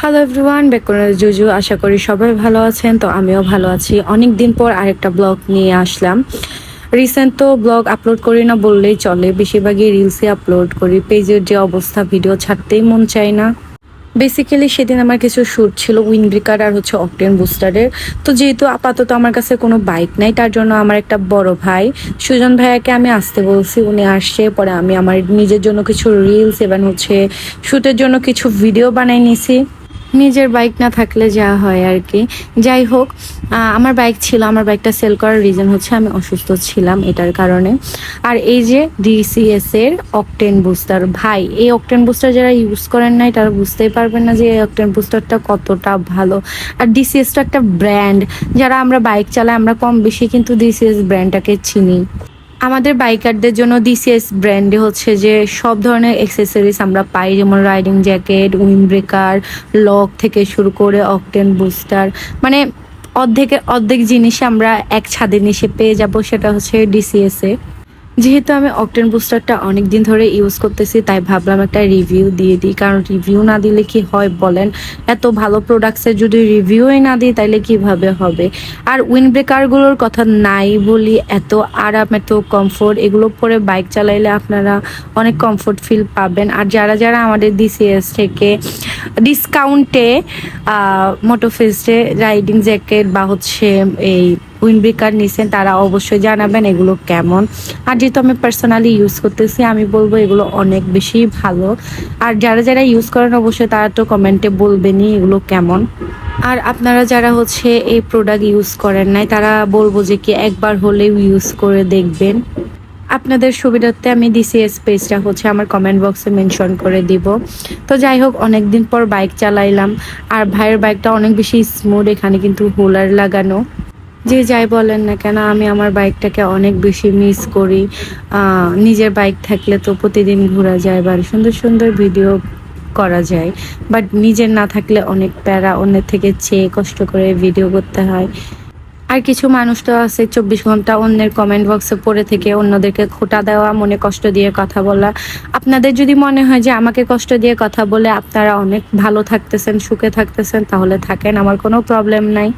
Hello everyone বেকুনের জুজু আশা করি সবাই ভালো আছেন, তো আমিও ভালো আছি। অনেক দিন পর আরেকটা ব্লগ নিয়ে আসলাম। রিসেন্ট তো ব্লগ আপলোড করি না বললেই চলে, বেশিরভাগই রিলসে আপলোড করি পেজের যে অবস্থা ভিডিও ছাড়তেই মন চায় না। বেসিক্যালি সেদিন আমার কিছু শ্যুট ছিল উইন ব্রেকার আর হচ্ছে অকটেন বুস্টারের তো যেহেতু আপাতত আমার কাছে কোনো বাইক নাই, তার জন্য আমার একটা বড় ভাই, সুজন ভাইয়াকে আমি আসতে বলছি, উনি আসছে, পরে আমি আমার নিজের জন্য কিছু রিলস এবং হচ্ছে শ্যুটের জন্য কিছু ভিডিও বানাই নিছি। নিজের বাইক না থাকলে যা হয় আর কি। যাই হোক আমার বাইক ছিল, আমার বাইকটা সেল করার রিজন হচ্ছে আমি অসুস্থ ছিলাম এটার কারণে। আর এই যে ডিসিএস এর অকটেন বুস্টার ভাই, এই অকটেন বুস্টার যারা ইউজ করেন নাই, তারা বুঝতেই পারবেন না যে এই অকটেন বুস্টারটা কতটা ভালো। আর ডিসিএসটা একটা ব্র্যান্ড যারা আমরা বাইক চালাই, আমরা কম বেশি কিন্তু ডিসিএস ব্র্যান্ডটাকে চিনি। আমাদের বাইকারদের জন্য ডিসিএস ব্র্যান্ডে হচ্ছে যে সব ধরনের অ্যাক্সেসরিজ আমরা পাই, যেমন riding jacket windbreaker lock থেকে শুরু করে অকটেন বুস্টার মানে অর্ধেকের অর্ধেক জিনিস আমরা এক ছাদের নিচে পেয়ে যাব, সেটা হচ্ছে ডিসিএস যেহেতু আমি অকটেন বুস্টারটা অনেক দিন ধরে ইউজ করতেছি, তাই ভাবলাম একটা রিভিউ দিয়ে দিই। কারণ রিভিউ না দিলে কি হয় বলেন? এত ভালো প্রোডাক্টসের যদি রিভিউই না দিই, তাইলে কীভাবে হবে? আর উইন্ড ব্রেকারগুলোর কথা নাই বলি, এত আরাম, এত কমফোর্ট এগুলো পরে বাইক চালাইলে আপনারা অনেক কমফোর্ট ফিল পাবেন। আর যারা যারা আমাদের ডিসিএস থেকে ডিসকাউন্টে মোটোফেস্টে রাইডিং জ্যাকেট বা হচ্ছে এই উইন্ড ব্রেকার নিছেন, তারা অবশ্যই জানাবেন এগুলো কেমন। আর যেহেতু আমি পার্সোনালি ইউজ করতেছি, আমি বলব এগুলো অনেক বেশি ভালো। আর যারা যারা ইউজ করেন, অবশ্যই তারা তো কমেন্টে বলবেনই এগুলো কেমন। আর আপনারা যারা হচ্ছে এই প্রোডাক্ট ইউজ করেন নাই, তারা বলব যে কি একবার হলেও ইউজ করে দেখবেন। আপনাদের সুবিধার্থে আমি ডিসিএস পেজটা হচ্ছে আমার কমেন্ট বক্সে মেনশন করে দিব। তো যাই হোক অনেক দিন পর বাইক চালাইলাম। আর ভাইয়ের বাইকটা অনেক বেশি স্মুথ এখানে কিন্তু হোলার লাগানো। যে যাই বলেন না কেন, আমি আমার বাইকটাকে অনেক বেশি মিস করি। নিজের বাইক থাকলে তো প্রতিদিন ঘোরা যায় বা সুন্দর সুন্দর ভিডিও করা যায়। বাট নিজের না থাকলে অনেক প্যারা, অন্যের থেকে চেয়ে কষ্ট করে ভিডিও করতে হয়। আর কিছু মানুষ তো আছে, চব্বিশ ঘণ্টা অন্যের কমেন্ট বক্সে পড়ে থেকে অন্যদেরকে খোটা দেওয়া, মনে কষ্ট দিয়ে কথা বলা। আপনাদের যদি মনে হয় যে আমাকে কষ্ট দিয়ে কথা বলে আপনারা অনেক ভালো থাকতেছেন, সুখে থাকতেছেন, তাহলে থাকেন, আমার কোনো প্রবলেম নাই।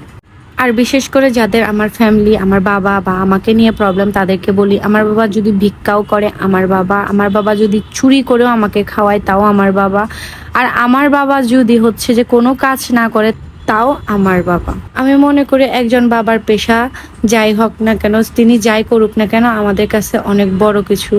আর বিশেষ করে যাদের আমার ফ্যামিলি আমার বাবা বা আমাকে নিয়ে প্রবলেম তাদেরকে বলি, আমার বাবা যদি ভিক্ষাও করে, আমার বাবা আমার বাবা যদি চুরি করেও আমাকে খাওয়ায়, তাও আমার বাবা। আর আমার বাবা যদি হচ্ছে যে কোনো কাজ না করে, তাও আমার বাবা। আমি মনে করি একজন বাবার পেশা যাই হোক না কেন, তিনি যাই করুক না কেন, আমাদের কাছে অনেক বড় কিছু।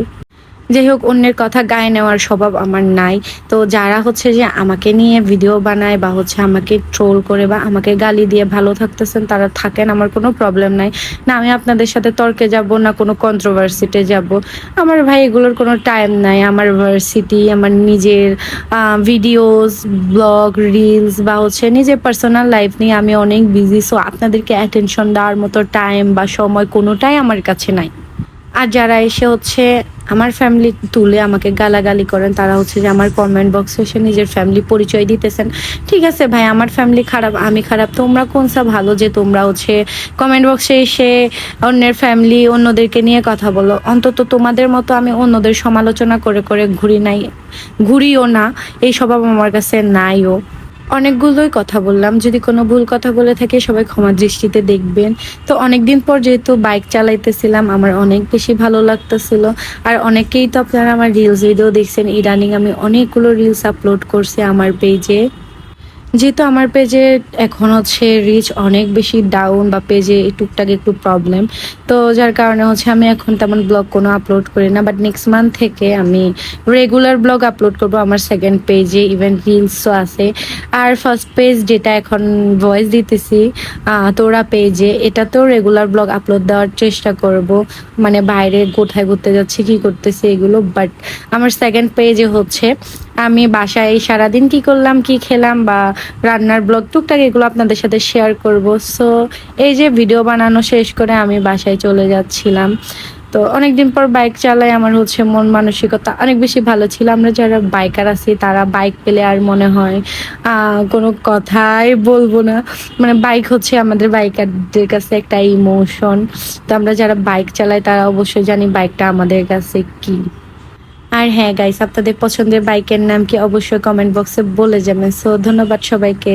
যাই হোক অন্যের কথা গায়ে নেওয়ার স্বভাব আমার নাই। তো যারা হচ্ছে যে আমাকে নিয়ে ভিডিও বানায় বা হচ্ছে আমাকে ট্রোল করে বা আমাকে গালি দিয়ে ভালো থাকতেছেন, তারা থাকেন, আমার কোনো প্রবলেম নাই। না, আমি আপনাদের সাথে তর্কে যাব, না কোনো কন্ট্রোভার্সিতে যাব। আমার ভাই এগুলোর কোনো টাইম নাই। আমার ভার্সিটি আমার নিজের ভিডিওস ব্লগ রিলস বা হচ্ছে নিজের পার্সোনাল লাইফ নিয়ে আমি অনেক বিজি সো আপনাদেরকে অ্যাটেনশন দেওয়ার মতো টাইম বা সময় কোনোটাই আমার কাছে নাই। আর যারা এসে হচ্ছে আমার ফ্যামিলি তুলে আমাকে গালাগালি করেন, তারা হচ্ছে যে আমার কমেন্ট বক্সে এসে নিজের ফ্যামিলি পরিচয় দিতেছেন। ঠিক আছে ভাই, আমার ফ্যামিলি খারাপ, আমি খারাপ, তোমরা কোনসা ভালো যে তোমরা হচ্ছে কমেন্ট বক্সে এসে অন্যের ফ্যামিলি অন্যদেরকে নিয়ে কথা বলো। অন্তত তোমাদের মতো আমি অন্যদের সমালোচনা করে করে ঘুরি নাই, ঘুরিও না, এই স্বভাব আমার কাছে নাইও। অনেকগুলোই কথা বললাম। যদি কোনো ভুল কথা বলে থাকে, সবাই ক্ষমা দৃষ্টিতে দেখবেন। তো অনেকদিন পর যেহেতু বাইক চালাইতেছিলাম, আমার অনেক বেশি ভালো লাগতেছিল। আর অনেকেই তো আপনারা আমার রিলস ভিডিও দেখছেন। ইদানিং আমি অনেকগুলো রিলস আপলোড করছি আমার পেজে যেহেতু আমার পেজে এখন হচ্ছে রিচ অনেক বেশি ডাউন বা পেজে টুকটাক একটু প্রবলেম তো যার কারণে হচ্ছে আমি এখন তেমন ব্লগ কোনো আপলোড করি না বাট নেক্সট মান্থ থেকে আমি রেগুলার ব্লগ আপলোড করব আমার সেকেন্ড পেজে ইভেন রিলসও আছে। আর ফার্স্ট পেজ যেটা এখন ভয়েস দিতেছি তোরা পেজে এটাতেও রেগুলার ব্লগ আপলোড দেওয়ার চেষ্টা করব। মানে বাইরে কোথায় ঘুরতে যাচ্ছি, কি করতেছি, এগুলো বাট আমার সেকেন্ড পেজে হচ্ছে আমি বাসায় সারাদিন কি করলাম, কি খেলাম বা রান্নার ব্লগ, টুকটাক এগুলো আপনাদের সাথে শেয়ার করব। সো এই যে ভিডিও বানানো শেষ করে আমি বাসায় চলে যাচ্ছিলাম। তো অনেকদিন পর বাইক চালাই, আমার হচ্ছে মন মানসিকতা অনেক বেশি ভালো ছিল। আমরা যারা বাইকার আছি, তারা বাইক পেলে আর মনে হয় কোনো কথাই বলব না। মানে বাইক হচ্ছে আমাদের বাইকারদের কাছে একটা ইমোশন তো আমরা যারা বাইক চালাই, তারা অবশ্যই জানি বাইকটা আমাদের কাছে কি। আর হ্যাঁ গাইস আপনাদের পছন্দের বাইকের নাম কি অবশ্যই কমেন্ট বক্সে বলে যাবেন। সো ধন্যবাদ সবাইকে।